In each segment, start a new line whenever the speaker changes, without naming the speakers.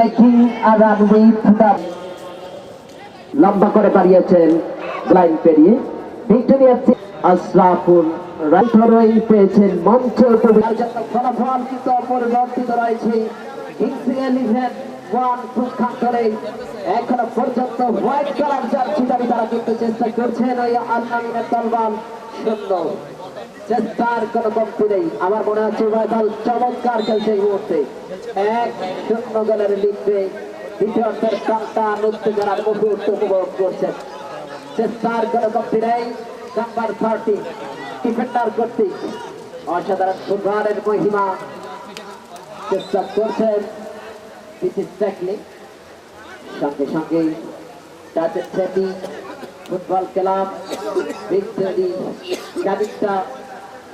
making a run with লম্বা করে পারিয়েছেন লাইন পেরিয়ে। ভিক্টোরিয়া আশরাফুল রাইফারই পেয়েছেন মঞ্চ ফলাফল কিন্তু অপরিবর্তিত রয়েছে। কিংস ইলেভেন ওয়ান পক্ষান্তরে এখনও পর্যন্ত হোয়াইট কালার জার্সি দাবি তারা কিন্তু চেষ্টা করছেন ওই আলনামিনের তলবান শূন্য। চেষ্টার কোন কমতি নেই। আমার মনে হচ্ছে দল চমৎকার খেলছে এই মুহূর্তে। এক, শূন্য গোলের লিখবে দ্বিতীয় অর্থের কান্তা উত্তেজনার মুহূর্ত উপভোগ করছেন। চেষ্টার কোন কমতি নেই। নাম্বার থার্টি ডিফেন্ডার কর্তৃক অসাধারণ ফুটবলের মহিমা চেষ্টা করছেন। পিসিস সঙ্গে সঙ্গে সেটি ফুটবল ক্লাব ভিক্টোরি গাড়িটা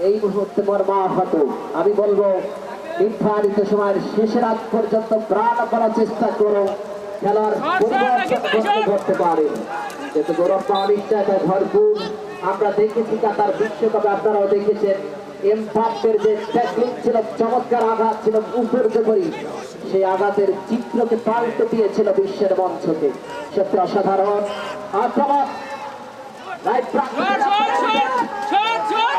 এই মুহূর্তে মর্মাহত আমি বলব নির্ধারিত সময়ের শেষের আগ পর্যন্ত প্রাণ করার চেষ্টা করো। খেলার করতে পারে। যেহেতু গৌরব অনিশ্চয়তায় ভরপুর আমরা দেখেছি কাতার বিশ্বকাপে আপনারাও দেখেছেন। যে টেকনিক ছিল চমৎকার আঘাত ছিল উপর্যপরি সেই আঘাতের চিত্রকে পাল্টে দিয়েছিল বিশ্বের মঞ্চকে। সত্যি অসাধারণ। আক্রমণ রাইট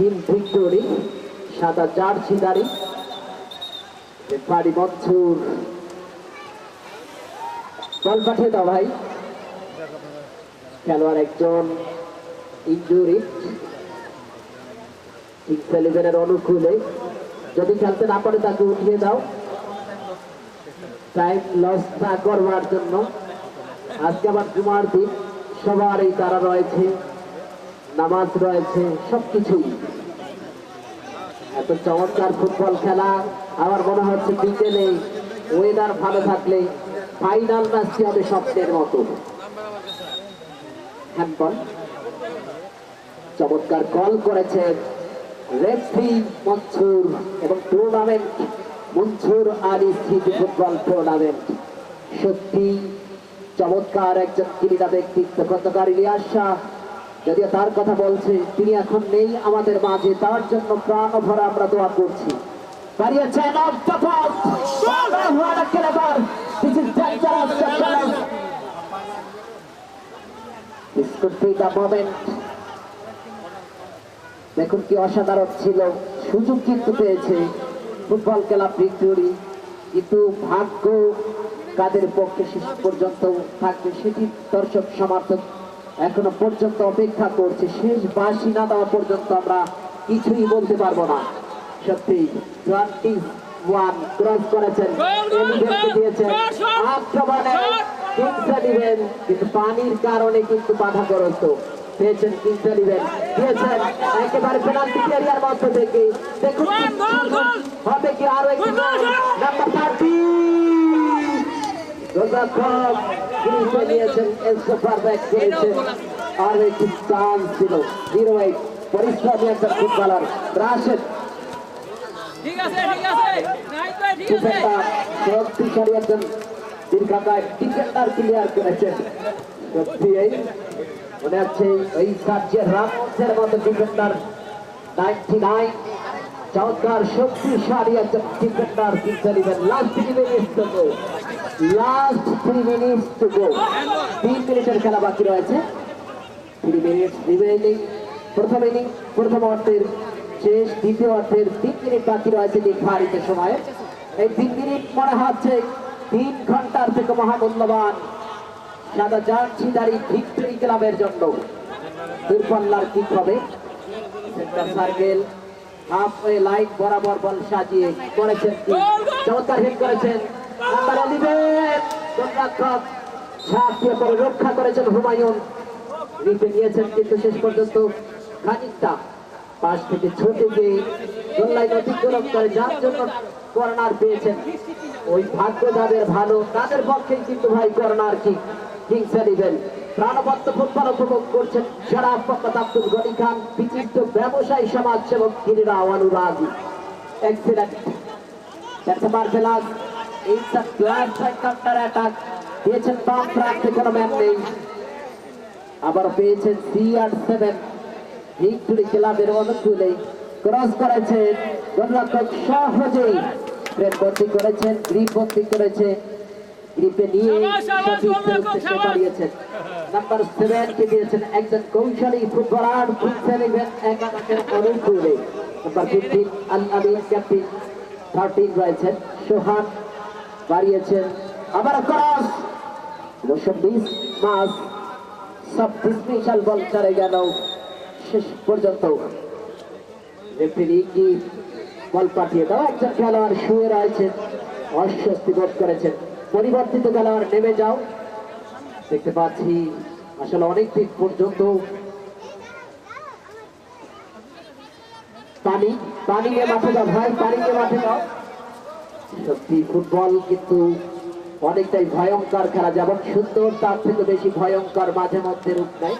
টিম ভিক্টোরি, সাদা জার্সি দাঁড়ি বাড়ি মনসুর। বল পাঠিয়ে দাও ভাই। খেলোয়াড় একজন ইঞ্জুরি কিংস ইলেভেনের অনুকূলে। যদি খেলতে না পারে তাকে উঠিয়ে দাও। টাইম লস না করবার জন্য। আজকে আবার জুমার দিন। সবারই তারা রয়েছে, নামাজ রয়েছে, সবকিছুই। এত চমৎকার ফুটবল খেলা। আমার মনে হচ্ছে বিকেলে ওয়েদার ভালো থাকলে ফাইনাল ম্যাচটি হবে স্বপ্নের মতো। চমৎকার কল করেছেন রেফরি মনসুর এবং টুর্নামেন্ট মনসুর আলী স্মৃতি ফুটবল টুর্নামেন্ট সত্যি চমৎকার একজন ক্রীড়া ব্যক্তিত্ব গতকার ইলিয়াস শাহ। যদিও তার কথা বলছে, তিনি এখন নেই আমাদের মাঝে, তার জন্য প্রাণ ভরা আমরা দোয়া করছি. দেখুন কি অসাধারণ ছিল, সুযোগ কিন্তু পেয়েছে ফুটবল খেলা ভিক্টোরি। কিন্তু ভাগ্য কাদের পক্ষে শেষ পর্যন্ত থাকবে, সেটি দর্শক, সমর্থক এখনও পর্যন্ত অপেক্ষা করছে। শেষ বাসি না দেওয়া পর্যন্ত আমরা কিছুই বলতে পারব না। সত্যি টোয়েন্টি ওয়ান ক্রস করেছেন দিয়েছেন। আক্রমণে কিংস এলিভেন কিন্তু পানির কারণে কিন্তু বাধাগ্রস্ত পেয়েছেন কিংস এলিভেন দিয়েছেন একেবারে পেনাল্টি এরিয়ার মধ্য থেকে। দেখুন হবে কি আরও একটি নাম্বার থার্টি গোলরক্ষক ফিনিশে নিয়েছেন এসোফার ব্যাক করেছেন আর একটি চান্স ছিল। জিরো এইট পরিশ্রমী একজন ফুটবলার রাশেদ। শক্তিশালী একজন দীর্ঘাকায় ডিফেন্ডার ক্লিয়ার করেছেন। সত্যি এই মনে হচ্ছে ওই কার্যের রামসের মতো ডিফেন্ডার নাইনটি নাইন চমৎকার শক্তিশালী একজন ডিফেন্ডার কিন্তু last two go last three minutes to go তিন মিনিটের খেলা বাকি রয়েছে। থ্রি মিনিটস রিমেইনিং প্রথম ইনিং প্রথম অর্ধের শেষ, দ্বিতীয় অর্ধের তিন মিনিট বাকি রয়েছে নির্ধারিত সময়ে। এই তিন মিনিট মনে হচ্ছে তিন ঘণ্টার থেকে মহামূল্যবান। সাদা জার্সিদারি ভিক্টরি ক্লাবের জন্য। দূরপাল্লার কিক হবে? Centre circle halfway line বরাবর বল সাজিয়ে করেছেন চমৎকার হিট করেছেন। নাম্বার রক্ষা করেছেন হুমায়ুন। রিপে নিয়েছেন কিন্তু শেষ পর্যন্ত খানিকটা। পাশ থেকে ছুটে গিয়ে গোল অতিক্রম করে, যার জন্য কর্নার পেয়েছেন। ওই ভাগ্য যাদের ভালো, তাদের পক্ষে কিন্তু ভাই কর্নার কি? কিংস ইলেভেন প্রাণবন্ত ফুটবল উপভোগ করছেন যারা মোহাম্মদ আব্দুল গনি খান, বিচিত্র ব্যবসায়ী, সমাজসেবক গিরিরা অনুরাগী। Excellent That's a marvelous. It's side counter attack. দিয়েছেন বাম প্রান্তে কোনো ম্যান নেই। আবার পেয়েছেন সি আর সেভেন। ভিক্টোরি ক্লাবের অনুকূলে ক্রস করেছেন গোলরক্ষক সহজেই। ফ্রেম বন্দি করেছেন গ্রিপ বন্দি করেছে গ্রিপে নিয়ে। বাড়িয়েছেন। নাম্বার সেভেন কে দিয়েছেন একজন কৌশলী ফুটবলার ইভেন্ট একাদশের অনুকূলে। Number fifteen Al Amin captain. Thirteen রয়েছেন সোহান। বাড়িয়েছেন। আবার ক্রস। বিশ মাস। সব স্পেশাল বল চারে গেল শেষ পর্যন্ত। রেফারি বল পাঠিয়ে দাও? একজন খেলোয়াড় শুয়ে রয়েছেন, অস্বস্তি বোধ করেছেন। পরিবর্তিত খেলোয়াড় নেমে যাও। দেখতে পাচ্ছি, আসলে অনেক দিক পর্যন্ত পানি পানি নিয়ে মাঠে যাও। ভাই, পানি নিয়ে মাঠে দাও সত্যি ফুটবল কিন্তু অনেকটাই ভয়ঙ্কর খেলা, যেমন সুন্দর, তার থেকে বেশি ভয়ঙ্কর মাঝে মধ্যে রূপ নেয়।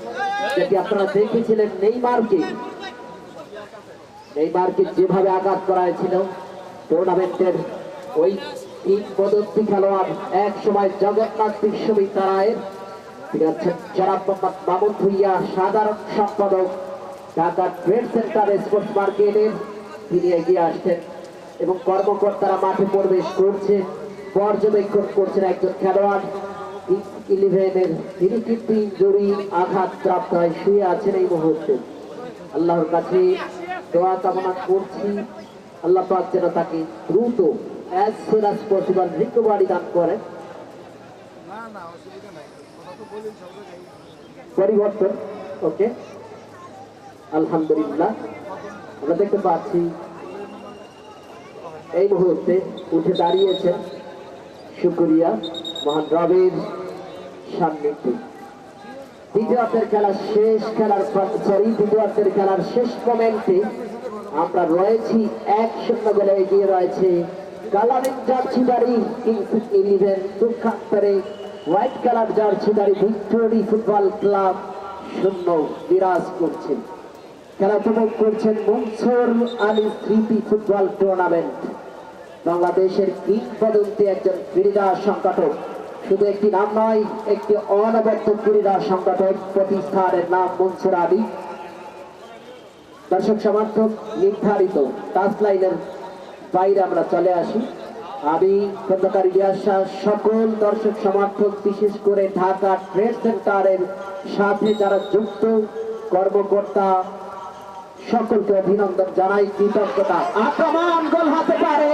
যেটি আপনারা দেখেছিলেন নেইমারকে নেইমারকে যেভাবে আঘাত করা হয়েছিল টুর্নামেন্টের ওই তিন পদত্তি খেলোয়াড় এক সময় জগন্নাথ বিশ্ববিদ্যালয়ের, তিনি হচ্ছেন জনাব মোহাম্মদ মামুন ভুইয়া, সাধারণ সম্পাদক ঢাকা ট্রেড সেন্টার স্পোর্টস মার্কেটের তিনি এগিয়ে আসছেন। এবং কর্মকর্তারা মাঠে প্রবেশ করছে, পর্যবেক্ষণ করছেন একজন খেলোয়াড়। ইলেভেনের তিনি কিন্তু ইঞ্জুরি আঘাত হয় শুয়ে আছেন এই মুহূর্তে। আল্লাহর কাছে দোয়া কামনা করছি। আল্লাহ পাক তাকে দ্রুত রিকভারি দান করে পরিবর্তন ওকে আলহামদুলিল্লাহ। আমরা দেখতে পাচ্ছি এই মুহূর্তে উঠে দাঁড়িয়েছেন শুক্রিয়া মহান রবের সান্নিধ্যে। দ্বিতীয়ার্ধের খেলার শেষ খেলার সরি দ্বিতীয়ার্ধের খেলার শেষ মোমেন্টে আমরা রয়েছি এক শূন্য গোলে এগিয়ে রয়েছে কালারিং জার্সিদারি কিংস ইলেভেন দুঃখান্তরে হোয়াইট কালার জার্সিদারি ভিক্টোরি ফুটবল ক্লাব শূন্য বিরাজ করছে। খেলা উপভোগ করছেন মনসুর আলী স্মৃতি ফুটবল টুর্নামেন্ট। বাংলাদেশের কিংবদন্তি একজন ক্রীড়া সংগঠক। শুধু একটি নাম নয়, একটি অনবদ্য ক্রীড়া সংগঠক প্রতিষ্ঠানের নাম মনসুর আলী। দর্শক সমর্থক, নির্ধারিত টাচ লাইনের বাইরে আমরা চলে আসি। আমি খন্দকার ইলিয়াস শাহ, সকল দর্শক সমর্থক, বিশেষ করে ঢাকা ট্রেড সেন্টারের সাথে যারা যুক্ত কর্মকর্তা সকলকে অভিনন্দন জানাই, কৃতজ্ঞতা। আক্রমণ গোল হতে পারে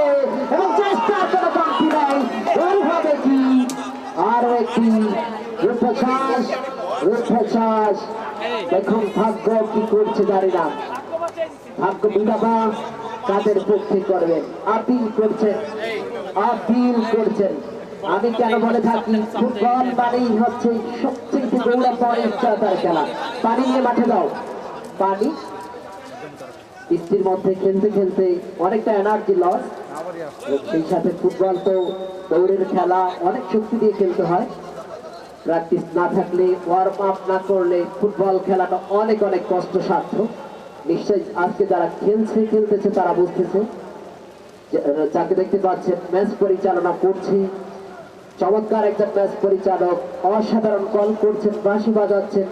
এবং চেষ্টা করে বাকি নেই। গোল হবে কি? আরও একটি রূপশ্বাস রূপশ্বাস দেখুন, ভাগ্য কি করছে জানি না ভাগ্য বিধাতা কাদের পক্ষে করবেন। আপিল করছেন। আপিল করছেন। আমি কেন বলে থাকি, ফুটবল মানেই হচ্ছে সবচেয়ে গৌরবময় উচ্চতার খেলা। পানি নিয়ে মাঠে দাও। পানি বৃষ্টির মধ্যে খেলতে খেলতে অনেকটা এনার্জি লস সেই সাথে ফুটবল তো দৌড়ের খেলা অনেক শক্তি দিয়ে খেলতে হয়। প্র্যাকটিস না থাকলে ওয়ার্ম আপ না করলে ফুটবল খেলাটা অনেক অনেক কষ্টসাধ্য। নিশ্চয়ই আজকে যারা খেলছে, খেলতেছে, তারা বুঝতেছে। যাকে দেখতে পাচ্ছেন ম্যাচ পরিচালনা করছে। চমৎকার একজন ম্যাচ পরিচালক, অসাধারণ কল করছেন, বাঁশি বাজাচ্ছেন।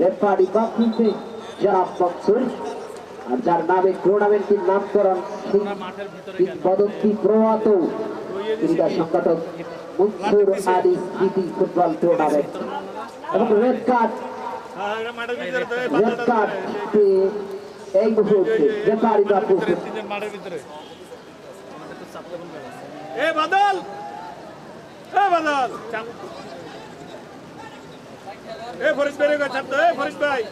রেফারি বাফুতে যারা আর যার নামে টুর্নামেন্টের নামকরণ কিংবদন্তি প্রয়াত ক্রীড়া সংগঠক মনসুর আলী স্মৃতি ফুটবল টুর্নামেন্ট এবং রেড কার্ড রেড কার্ড এই মুহূর্তে রেফারি
তিনজন এ বাদল! এ বাদল! এ এ ভাই।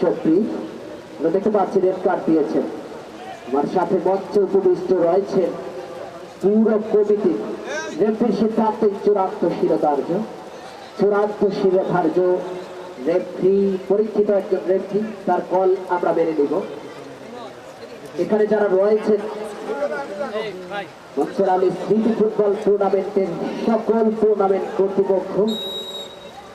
শক্তি দেখতে পাচ্ছি রেড কার্ড দিয়েছেন। আমার সাথে মঞ্চে উপবিষ্ট রয়েছেন পুরো কমিটি। রেফির সিদ্ধান্তে চূড়ান্ত শিরোধার্য। চূড়ান্ত শিরোধার্য রেফরি পরীক্ষিত একজন রেফরি তার কল আমরা মেনে নিব। এখানে যারা রয়েছেন মনসুর আলী স্মৃতি ফুটবল টুর্নামেন্টের সকল টুর্নামেন্ট কর্তৃপক্ষ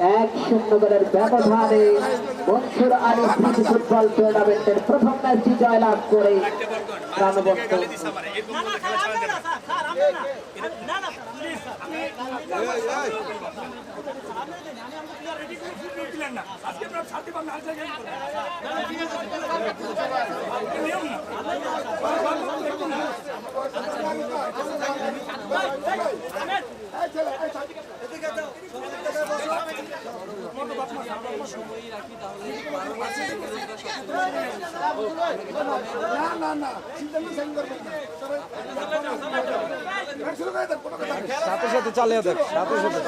এক শূন্য গোলের ব্যবধানে মনসুর আলী স্মৃতি ফুটবল টুর্নামেন্টের প্রথম ম্যাচটি জয়লাভ করে প্রাণবন্ত।
না না না।
সাথে সাথে চালিয়ে দেখ সাথে সাথে